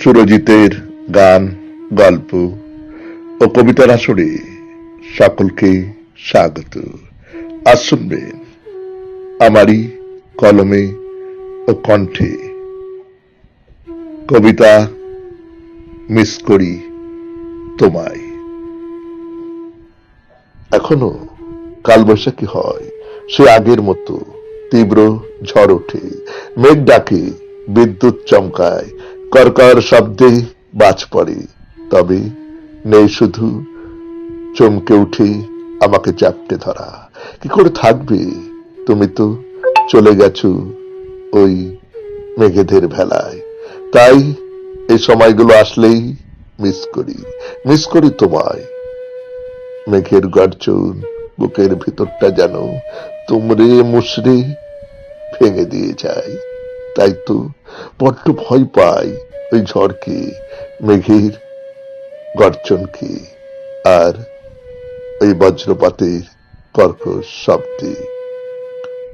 সুরজিতের গান, গল্প ও কবিতার আসরে সকলকে স্বাগত। আজ শুনবেন আমারই কলমে ও কণ্ঠে কবিতা মিস করি তোমায়। এখনও কালবৈশাখী হয়, সে আগের মতো তীব্র ঝড় ওঠে, মেঘ ডাকে বিদ্যুৎ চমকায়। করকর শব্দে বাজ পড়ে। তবে নেই শুধু চমকে উঠে আমাকে চাপটে ধরা। কি করে থাকবে? তুমি তো চলে গেছো ওই মেঘেদের ভেলায়। তাই এই সময়গুলো আসলেই মিস করি। মিস করি তোমায়। মেঘের গর্জন বুকের ভিতরটা যেন তুমরে মুসরে ভেঙে দিয়ে যায়। তাই তো বড্ড ভয় পাই ওই ঝড়কে, মেঘের গর্জনকে আর ওই বজ্রপাতের কর্কশ শব্দে।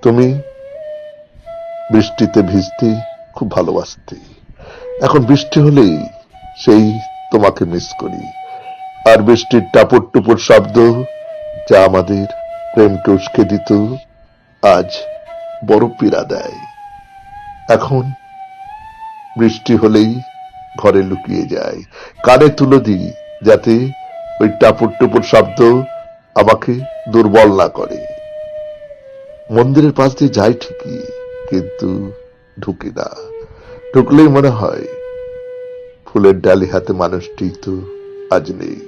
তুমি বৃষ্টিতে ভিজতে খুব ভালোবাসতে। এখন বৃষ্টি হলেই সেই তোমাকে মিস করি। আর বৃষ্টির টাপুর টুপুর শব্দ যা আমাদের প্রেমকে উস্কে দিত, আজ বড় পীড়া দেয়। এখন বৃষ্টি হলেই ঘরে লুকিয়ে যায়। কানে তুলো দিই যাতে ওই টাপুর টুপুর শব্দ আমাকে দুর্বল না করে। মন্দিরের পাশ দিয়ে যাই ঠিকই, কিন্তু ঢুকি না। ঢুকলেই মনে হয় ফুলের ডালি হাতে মানুষটি তো আজ নেই।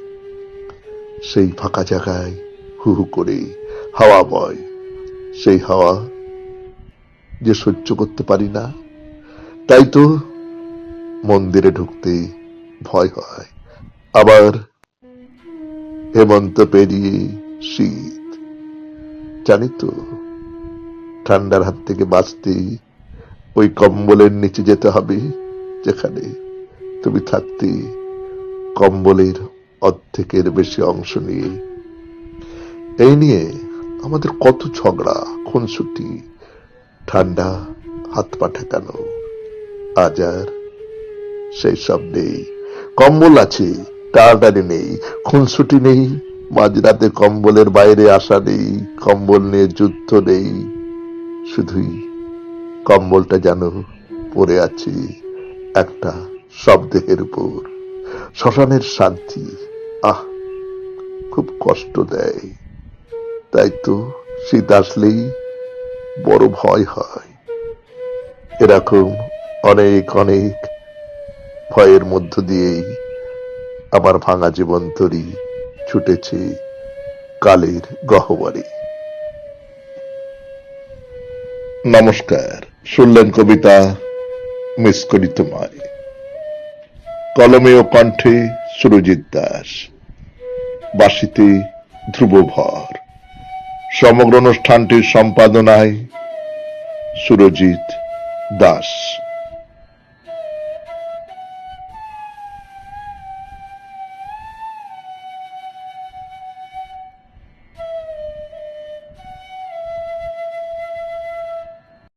সেই ফাঁকা জায়গায় হু হু করে হাওয়া বয়। সেই হাওয়া যে সহ্য করতে পারি না, তাই তো মন্দিরে ঢুকতে ভয় হয়। আবার হেমন্ত পেরিয়ে শীত। জানি তো, ঠান্ডার হাত থেকে বাঁচতে ওই কম্বলের নিচে যেতে হবে, যেখানে তুমি থাকতে কম্বলের অর্ধেকের বেশি অংশ নিয়ে। এই নিয়ে আমাদের কত ঝগড়া, খুনসুটি ঠান্ডা হাত পা ঠেকানো আজ আর সেই সব নেই। কম্বল আছে টাড়াটাড়ি নেই। খুনসুটি নেই, মাঝরাতে কম্বলের বাইরে আসা নেই। কম্বল নিয়ে যুদ্ধ নেই। শুধুই কম্বলটা যেন পড়ে আছে একটা শব্দের উপর। শ্মশানের শান্তি, আহ, খুব কষ্ট দেয়। তাই তো শীত আসলেই বড় ভয় হয়। এরকম অনেক অনেক ভয়ের মধ্য দিয়েই আমার ভাঙা জীবন তরি ছুটেছে কালের গহ্বরে। নমস্কার, শুনলেন কবিতা মিস করি তোমায় কলমে ও কণ্ঠে সুরজিৎ দাস। বাসিতে ধ্রুব ভর। সমগ্র অনুষ্ঠানটির সম্পাদনায় সুরজিৎ দাস।